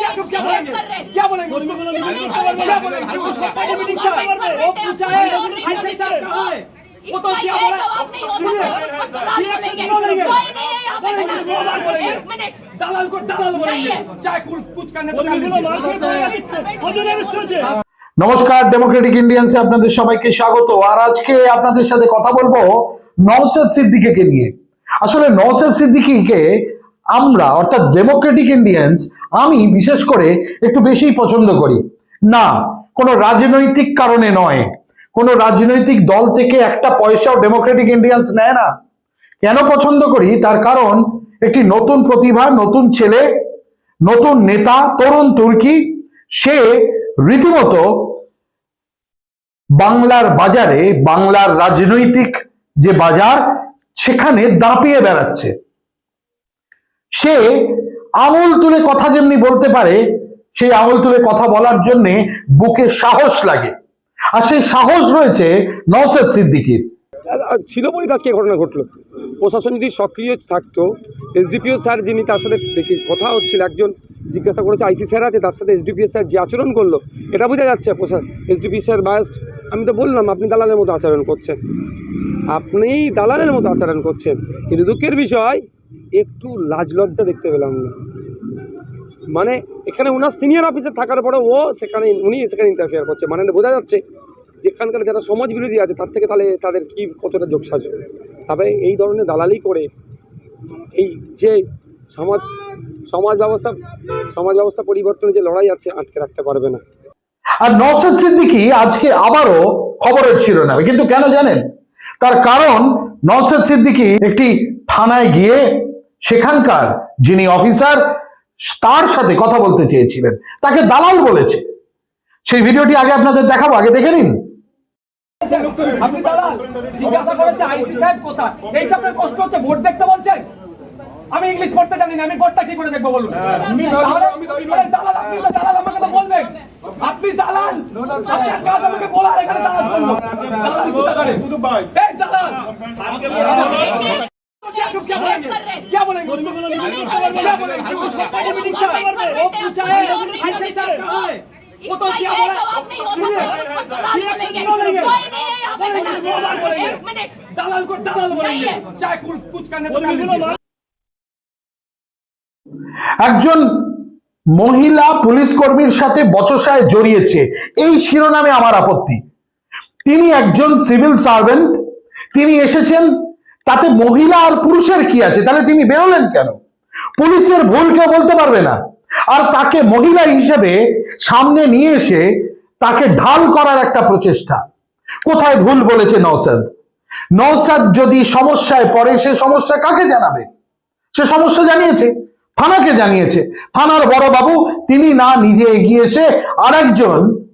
क्या क्या क्या बोलेंगे क्या बोलेंगे उसको क्या बोलेंगे उसको पार्टी मीटिंग क्या वो पूछा है ऐसे सब कहा है वो तो क्या बोला सुनिए ये क्यों लेंगे बोलेंगे दो बार बोलेंगे दलाल को दलाल बोलेंगे चाहे कुछ कुछ करने तो कर लीजिए নমস্কার ডেমোক্রেটিক ইন্ডিয়ান্সে আপনাদের সবাইকে স্বাগত আর আজকে আপনাদের সাথে কথা বলবো নওসাদ সিদ্দিকীকে নিয়ে আসলে নওসাদ সিদ্দিকীকে আমরা, অর্থাৎ ডেমোক্রেটিক ইন্ডিয়ান্স আমি বিশেষ করে একটু বেশি পছন্দ করি। না, কোনো রাজনৈতিক কারণে নয়। কোনো রাজনৈতিক দল থেকে একটা পয়সাও ডেমোক্রেটিক ইন্ডিয়ান্স নেয় না। কেন পছন্দ করি? তার কারণ, একটি নতুন প্রতিভা, নতুন ছেলে, নতুন নেতা, তরুণ তুর্কি, সে রীতিমতো বাংলার বাজারে, বাংলার রাজনৈতিক যে বাজার, সেখানে দাঁপিয়ে বেড়াচ্ছে। সে আঙুল তুলে কথা যেমনি বলতে পারে, সেই আঙুল তুলে কথা বলার জন্য বুকে সাহস লাগে। আর সেই সাহস রয়েছে নওসাদ সিদ্দিকীর। ছিল আজকে ঘটনা ঘটলো। প্রশাসন যদি সক্রিয় থাকতো এসডিপিও স্যার যিনি তার সাথে দেখি কথা হচ্ছিল, একজন জিজ্ঞাসা করেছে আইসি স্যার আছে, তার সাথে এসডিপিও স্যার যে আচরণ করল, এটা বোঝা যাচ্ছে এসডিপি স্যার বায়াস্ট আমি তো বললাম, আপনি দালালের মতো আচরণ করছেন। আপনি দালালের মতো আচরণ করছেন। কিন্তু দুঃখের বিষয় একটু লাজ লজ্জা দেখতে পেলাম না। মানে এখানে ওনার সিনিয়র অফিসার থাকার পরে ও সেখানে, উনি সেখানে ইন্টারফেয়ার করছে। মানে বোঝা যাচ্ছে যেখানকার যারা সমাজ বিরোধী আছে, তার থেকে তাহলে তাদের কি কতটা যোগসাজ তবে এই ধরনের দালালি করে এই যে সমাজ সমাজ ব্যবস্থা সমাজ ব্যবস্থা পরিবর্তনের যে লড়াই আছে, আটকে রাখতে পারবে না। আর নওসাদ সিদ্দিকী আজকে আবারও খবরের শিরোনামে। কিন্তু কেন জানেন? তার কারণ নওসাদ সিদ্দিকী একটি থানায় গিয়ে সেখানকার যিনি অফিসার তার সাথে কথা বলতে চেয়েছিলেন তাকে দালাল বলেছে সেই ভিডিওটি আগে আপনাদের দেখাবো আগে দেখে নিন আপনি দালাল জিজ্ঞাসা করেছে আইসি সাহেব কোথায় এইটা আপনার কষ্ট হচ্ছে ভোট দেখতে বলছেন আমি ইংলিশ পড়তে জানি না আমি ভোটটা কি করে দেখব বলুন দালাল আপনি তো দালাল আমাকে তো বলবেন আপনি দালাল আপনার কাজ আমাকে বলা এখানে দালাল বলব দালাল কোথা করে এই দালাল क्या क्या बोलेंगे क्या बोलेंगे उसको क्या बोलेंगे उसको पार्टी मीटिंग क्या वो पूछा है ऐसे सब कहा है वो तो क्या बोला सुनिए ये क्यों लेंगे बोलेंगे दो बार बोलेंगे दलाल को दलाल बोलेंगे चाहे कुछ कुछ करने तो कर लीजिए একজন মহিলা পুলিশ কর্মীর সাথে বচসায় জড়িয়েছে এই শিরোনামে আমার আপত্তি তিনি একজন সিভিল সার্ভেন্ট তিনি এসেছেন তাতে মহিলা আর পুরুষের কি আছে? তাহলে তিনি বেরোলেন কেন? পুলিশের ভুল কেউ বলতে পারবে না। আর তাকে মহিলা হিসেবে সামনে নিয়ে এসে তাকে ঢাল করার একটা প্রচেষ্টা। কোথায় ভুল বলেছে নৌসাদ নৌসাদ যদি সমস্যায় পড়ে, সে সমস্যা কাকে জানাবে? সে সমস্যা জানিয়েছে, থানাকে জানিয়েছে। থানার বড় বাবু তিনি না নিজে এগিয়ে এসে আরেকজন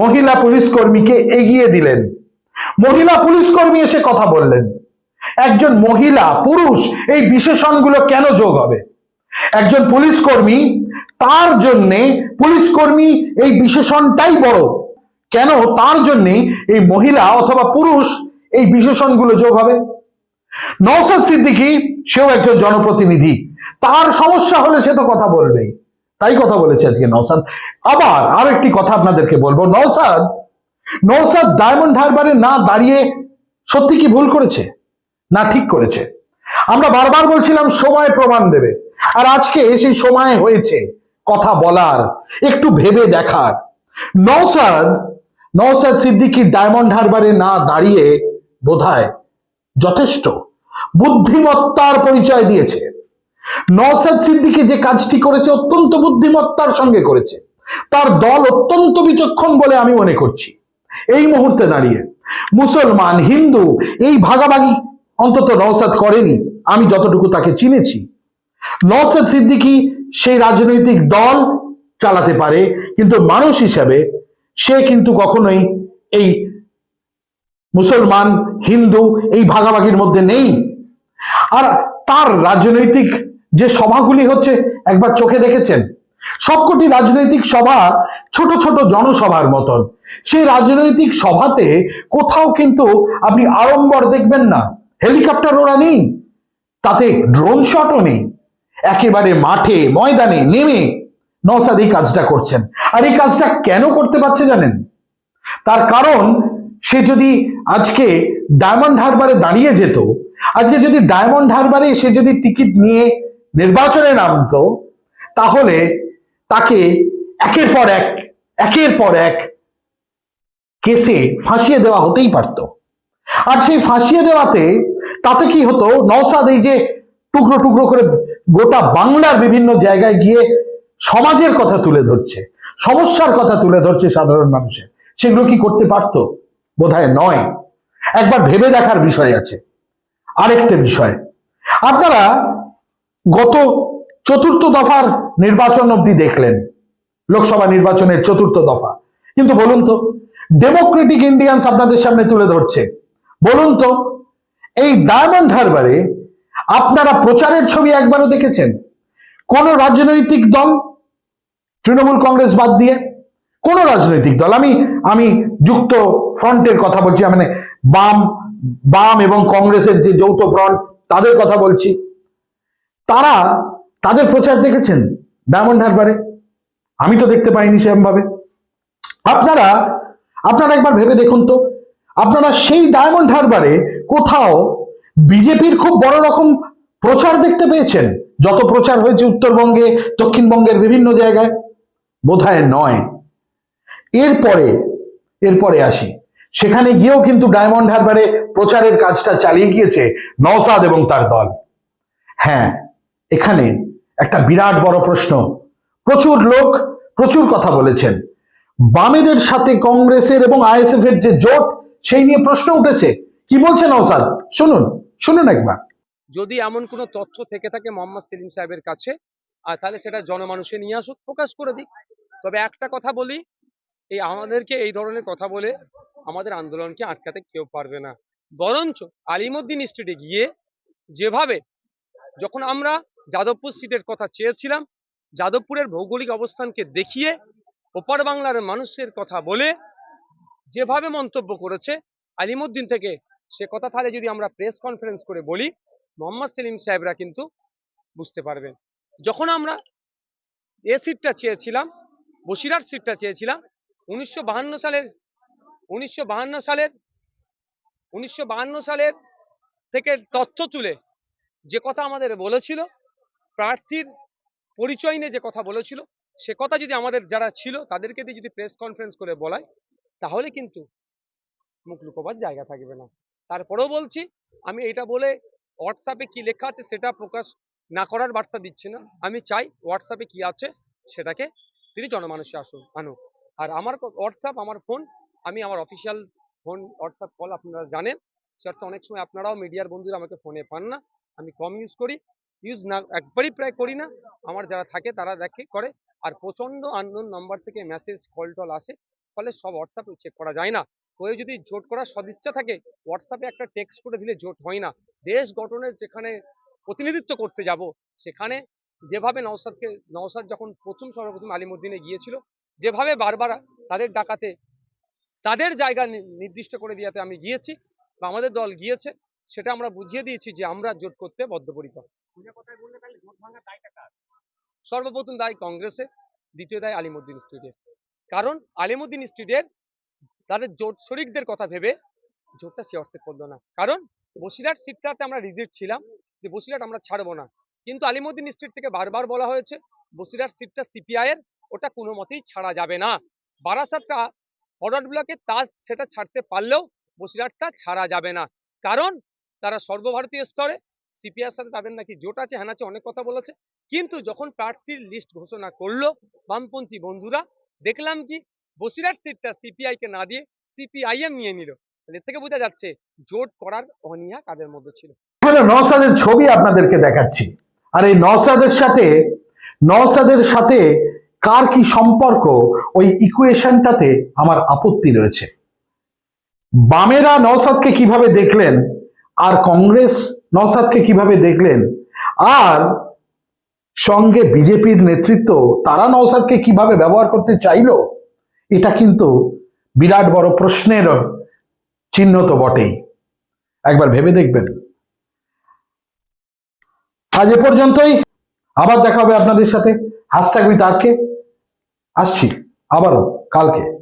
মহিলা পুলিশ কর্মীকে এগিয়ে দিলেন। মহিলা পুলিশ কর্মী এসে কথা বললেন। একজন মহিলা, পুরুষ, এই বিশেষণগুলো কেন যোগ হবে? একজন পুলিশ কর্মী তার জন্যে পুলিশ কর্মী এই বিশেষণটাই বড়। কেন তার জন্যে এই মহিলা অথবা পুরুষ এই বিশেষণগুলো যোগ হবে? নওসাদ সিদ্দিকী, সেও একজন জনপ্রতিনিধি। তার সমস্যা হলে সে তো কথা বলবেই। তাই কথা বলেছে আজকে নওসাদ আবার আর একটি কথা আপনাদেরকে বলব। নওসাদ নওসাদ ডায়মন্ড হারবারে না দাঁড়িয়ে সত্যি কি ভুল করেছে? না ঠিক করেছে। আমরা বারবার বলছিলাম, সময় প্রমাণ দেবে। আর আজকে সেই সময় হয়েছে কথা বলার, একটু ভেবে দেখার। নওসাদ নওসাদ সিদ্দিকী ডায়মন্ড হারবারে না দাঁড়িয়ে বোধহয় যথেষ্ট বুদ্ধিমত্তার পরিচয় দিয়েছে। নওসাদ সিদ্দিকী যে কাজটি করেছে অত্যন্ত বুদ্ধিমত্তার সঙ্গে করেছে। তার দল অত্যন্ত বিচক্ষণ বলে আমি মনে করছি। এই মুহূর্তে দাঁড়িয়ে মুসলমান, হিন্দু এই ভাগাভাগি অন্তত নওসাদ করেনি, আমি যতটুকু তাকে চিনেছি। নওসাদ সিদ্দিকী সেই রাজনৈতিক দল চালাতে পারে, কিন্তু মানুষ হিসাবে সে কিন্তু কখনোই এই মুসলমান, হিন্দু এই ভাগাভাগির মধ্যে নেই। আর তার রাজনৈতিক যে সভাগুলি হচ্ছে, একবার চোখে দেখেছেন? সবকটি রাজনৈতিক সভা ছোট ছোট জনসভার মতন। সেই রাজনৈতিক সভাতে কোথাও কিন্তু আপনি আড়ম্বর দেখবেন না। হেলিকপ্টার ওরা নেই। তাতে ড্রোন শটও নেই। একেবারে মাঠে, ময়দানে নেমে নওসাদ এই কাজটা করছেন। আর এই কাজটা কেন করতে পারছে জানেন? তার কারণ, সে যদি আজকে ডায়মন্ড হারবারে দাঁড়িয়ে যেত, আজকে যদি ডায়মন্ড হারবারে সে যদি টিকিট নিয়ে নির্বাচনে নামতো, তাহলে তাকে একের পর এক, একের পর এক কেসে ফাঁসিয়ে দেওয়া হতেই পারত। আর সেই ফাঁসিয়ে দেওয়াতে তাতে কি হতো? নওসাদ এই যে টুকরো টুকরো করে গোটা বাংলার বিভিন্ন জায়গায় গিয়ে সমাজের কথা তুলে ধরছে, সমস্যার কথা তুলে ধরছে সাধারণ মানুষের। সেগুলো কি করতে পারতো? বোধহয় নয়। একবার ভেবে দেখার বিষয় আছে। আরেকটা বিষয়, আপনারা গত চতুর্থ দফার নির্বাচন অবধি দেখলেন, লোকসভা নির্বাচনের চতুর্থ দফা। কিন্তু বলুন তো ডেমোক্রেটিক ইন্ডিয়ান্স আপনাদের সামনে তুলে ধরছে। বলুন তো, এই ডায়মন্ড হারবারে আপনারা প্রচারের ছবি একবারও দেখেছেন? কোন রাজনৈতিক দল, তৃণমূল কংগ্রেস বাদ দিয়ে কোন রাজনৈতিক দল? আমি আমি যুক্ত ফ্রন্টের কথা বলছি মানে বাম বাম এবং কংগ্রেসের যে যৌথ ফ্রন্ট, তাদের কথা বলছি। তারা তাদের প্রচার দেখেছেন ডায়মন্ড হারবারে আমি তো দেখতে পাইনি সেরকম ভাবে আপনারা আপনারা একবার ভেবে দেখুন তো আপনারা সেই ডায়মন্ড হারবারে কোথাও বিজেপির খুব বড় রকম প্রচার দেখতে পেয়েছেন। যত প্রচার হয়েছে উত্তরবঙ্গে, দক্ষিণবঙ্গের বিভিন্ন জায়গায়, বোধহয় নয়। এরপরে এরপরে আসি। সেখানে গিয়েও কিন্তু ডায়মন্ড হারবারে প্রচারের কাজটা চালিয়ে গিয়েছে নওসাদ এবং তার দল। হ্যাঁ এখানে একটা বিরাট বড় প্রশ্ন। প্রচুর লোক প্রচুর কথা বলেছেন। বামেদের সাথে কংগ্রেসের এবং আইএসএফ এর যে জোট সেই নিয়ে প্রশ্ন উঠেছে। কি বলছেন নওসাদ শুনুন শুনুন একবার। যদি এমন কোনো তথ্য থেকে থাকে মোহাম্মদ সেলিম সাহেবের কাছে, আর তাহলে সেটা জনমানুষে নিয়ে আসুক, প্রকাশ করে দিক। তবে একটা কথা বলি, এই আমাদেরকে এই ধরনের কথা বলে আমাদের আন্দোলনকে আটকাতে কেউ পারবে না। বরঞ্চ আলিমুদ্দিন স্ট্রিটে গিয়ে যেভাবে যখন আমরা যাদবপুর সিটের কথা চেয়েছিলাম, যাদবপুরের ভৌগোলিক অবস্থানকে দেখিয়ে ওপার বাংলার মানুষের কথা বলে যেভাবে মন্তব্য করেছে আলিমুদ্দিন থেকে, সে কথা তাহলে যদি আমরা প্রেস কনফারেন্স করে বলি, মোহাম্মদ সেলিম সাহেবরা কিন্তু বুঝতে পারবেন। যখন আমরা এ সিটটা চেয়েছিলাম, বসিরহাট সিটটা চেয়েছিলাম, উনিশশো সালের উনিশশো সালের উনিশশো সালের থেকে তথ্য তুলে যে কথা আমাদের বলেছিল, প্রার্থীর পরিচয় নিয়ে যে কথা বলেছিল, সে কথা যদি আমাদের যারা ছিল, তাদেরকে দিয়ে যদি প্রেস কনফারেন্স করে বলায় তাহলে কিন্তু মুখ লুকোবার জায়গা থাকবে না। তারপরেও বলছি, আমি এটা বলে হোয়াটসঅ্যাপে কি লেখা আছে সেটা প্রকাশ না করার বার্তা দিচ্ছি না। আমি চাই হোয়াটসঅ্যাপে কি আছে সেটাকে তিনি জনমানুষে আসুন, আনুক। আর আমার হোয়াটসঅ্যাপ আমার ফোন আমি আমার অফিসিয়াল ফোন হোয়াটসঅ্যাপ কল আপনারা জানেন। সে অর্থে অনেক সময় আপনারাও মিডিয়ার বন্ধুরা আমাকে ফোনে পান না। আমি কম ইউজ করি। ইউজ না, একবারই প্রায় করি না। আমার যারা থাকে তারা দেখে করে। আর প্রচণ্ড আন্দোলন নাম্বার থেকে মেসেজ কল টল আসে। ফলে সব হোয়াটসঅ্যাপে চেক করা যায় না। কেউ যদি জোট করার সদিচ্ছা থাকে হোয়াটসঅ্যাপে একটা টেক্সট করে দিলে জোট হয় না। দেশ গঠনের যেখানে প্রতিনিধিত্ব করতে যাব সেখানে যেভাবে নওসাদকে নওসাদ যখন প্রথম সর্বপ্রথম আলিমুদ্দিনে গিয়েছিল যেভাবে বারবার তাদের ডাকাতে তাদের জায়গা নির্দিষ্ট করে দিয়াতে আমি গিয়েছি বা আমাদের দল গিয়েছে সেটা আমরা বুঝিয়ে দিয়েছি যে আমরা জোট করতে বদ্ধপরিকর। সর্বপ্রথম দায় কংগ্রেসের দ্বিতীয় দায় আলিমুদ্দিন স্ট্রিটের। কারণ আলিমুদ্দিন স্ট্রিটের তাদের জোট শরিকদের কথা ভেবে জোটটা সে অর্থে করল না। কারণ বসিরহাট সিটটাতে আমরা রিজিট ছিলাম যে বসিরহাট আমরা ছাড়বো না। কিন্তু আলিমুদ্দিন স্ট্রিট থেকে বারবার বলা হয়েছে, বসিরহাট সিটটা সিপিআই এর, ওটা কোনো মতেই ছাড়া যাবে না। বারাসাতটা ফরওয়ার্ড ব্লকে তা সেটা ছাড়তে পারলেও বসিরহাটটা ছাড়া যাবে না। কারণ তারা সর্বভারতীয় স্তরে সিপিআর সাথে তাদের নাকি জোট আছে হ্যান আছে অনেক কথা বলেছে। কিন্তু যখন প্রার্থীর লিস্ট ঘোষণা করল বামপন্থী বন্ধুরা দেখলাম কি বসিরহাট সিটটা সিপিআই কে না দিয়ে সিপিআইএম নিয়ে নিল। এর থেকে বোঝা যাচ্ছে জোট করার অনীহা কাদের মধ্যে ছিল। হলো নওসাদের ছবি আপনাদেরকে দেখাচ্ছি। আর এই নওসাদের সাথে নওসাদের সাথে কার কি সম্পর্ক, ওই ইকুয়েশনটাতে আমার আপত্তি রয়েছে। বামেরা নওসাদকে কীভাবে দেখলেন, আর কংগ্রেস নওসাদকে কীভাবে দেখলেন, আর সঙ্গে বিজেপির নেতৃত্ব তারা নওসাদকে কীভাবে ব্যবহার করতে চাইলো, এটা কিন্তু বিরাট বড় প্রশ্নের চিহ্ন তো বটেই। একবার ভেবে দেখবেন। আজ এ পর্যন্তই। আবার দেখা হবে আপনাদের সাথে। হ্যাশট্যাগ উইথ আরকে আসছি। আবারও কালকে।